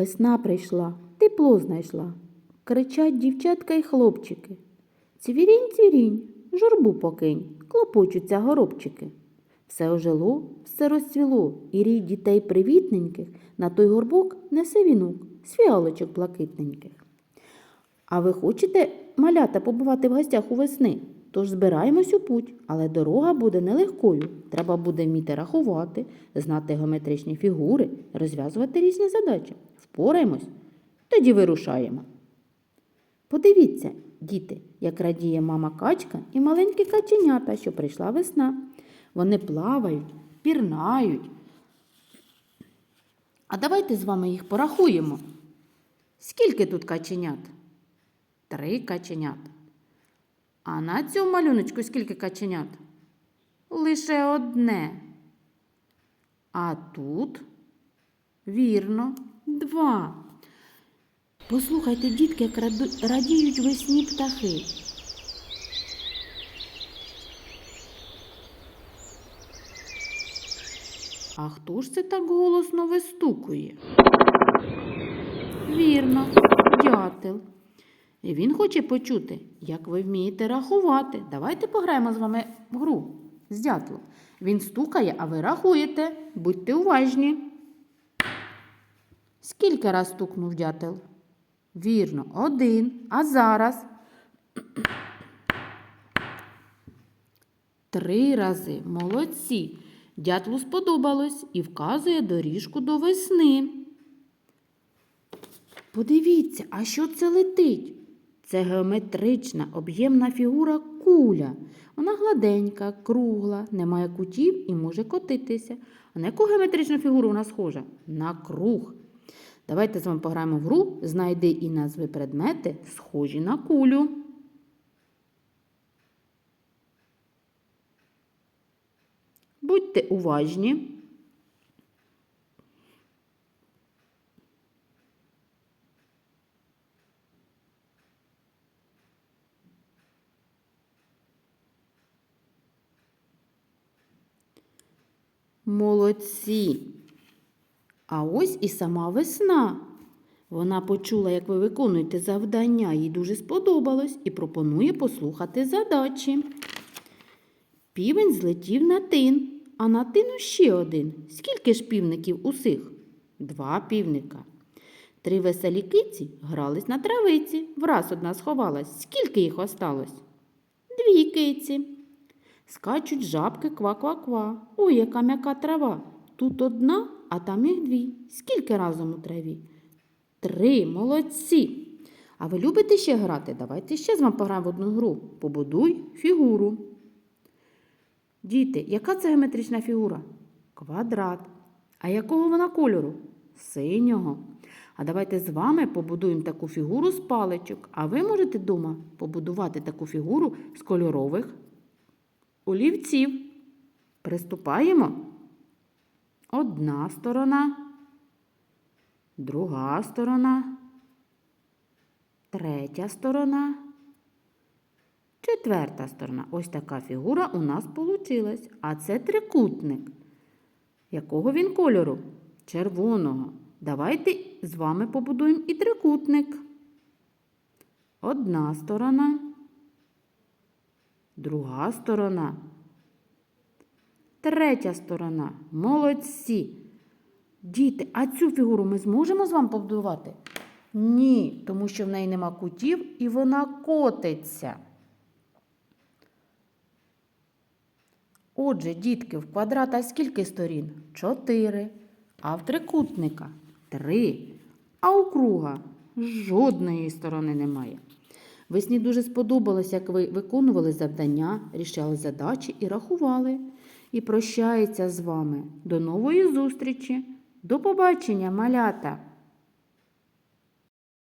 Весна прийшла, тепло знайшла. Кричать дівчатка й хлопчики. Цвірінь, цвірінь, журбу покинь, клопочуться горобчики. Все ожило, все розцвіло, і рій дітей привітненьких на той горбок несе вінок з фіалочок блакитненьких. А ви хочете, малята, побувати в гостях у весни? Тож збираємось у путь, але дорога буде нелегкою. Треба буде вміти рахувати, знати геометричні фігури, розв'язувати різні задачі. Впораємось? Тоді вирушаємо. Подивіться, діти, як радіє мама качка і маленькі каченята, що прийшла весна. Вони плавають, пірнають. А давайте з вами їх порахуємо. Скільки тут каченят? Три каченята. А на цьому малюночку скільки каченят? Лише одне. А тут, вірно, два. Послухайте, дітки, як радіють весні птахи. А хто ж це так голосно вистукує? Вірно, дятел. І він хоче почути, як ви вмієте рахувати. Давайте пограємо з вами в гру з дятлом. Він стукає, а ви рахуєте. Будьте уважні. Скільки раз стукнув дятел? Вірно, один. А зараз? Три рази. Молодці. Дятлу сподобалось і вказує доріжку до весни. Подивіться, а що це летить? Це геометрична об'ємна фігура куля. Вона гладенька, кругла, не має кутів і може котитися. А на яку геометричну фігуру вона схожа? На круг. Давайте з вами пограємо в гру. Знайди і назви предмети, схожі на кулю. Будьте уважні. Молодці. А ось і сама весна. Вона почула, як ви виконуєте завдання, їй дуже сподобалось і пропонує послухати задачі. Півень злетів на тин, а на тину ще один. Скільки ж півників усіх? Два півника. Три веселі киці грались на травиці. Враз одна сховалась. Скільки їх осталось? Дві киці. Скачуть жабки ква-ква-ква. Ой, яка м'яка трава. Тут одна, а там їх дві. Скільки разом у траві? Три, молодці. А ви любите ще грати? Давайте ще з вами пограємо в одну гру. Побудуй фігуру. Діти, яка це геометрична фігура? Квадрат. А якого вона кольору? Синього. А давайте з вами побудуємо таку фігуру з паличок. А ви можете вдома побудувати таку фігуру з кольорових олівців. Приступаємо. Одна сторона, друга сторона, третя сторона, четверта сторона. Ось така фігура у нас вийшла. А це трикутник. Якого він кольору? Червоного. Давайте з вами побудуємо і трикутник. Одна сторона, друга сторона. Третя сторона. Молодці. Діти, а цю фігуру ми зможемо з вами побудувати? Ні, тому що в неї нема кутів і вона котиться. Отже, дітки, в квадрата скільки сторін? Чотири. А в трикутника три. А у круга жодної сторони немає. Весні дуже сподобалось, як ви виконували завдання, рішали задачі і рахували. І прощається з вами. До нової зустрічі. До побачення, малята!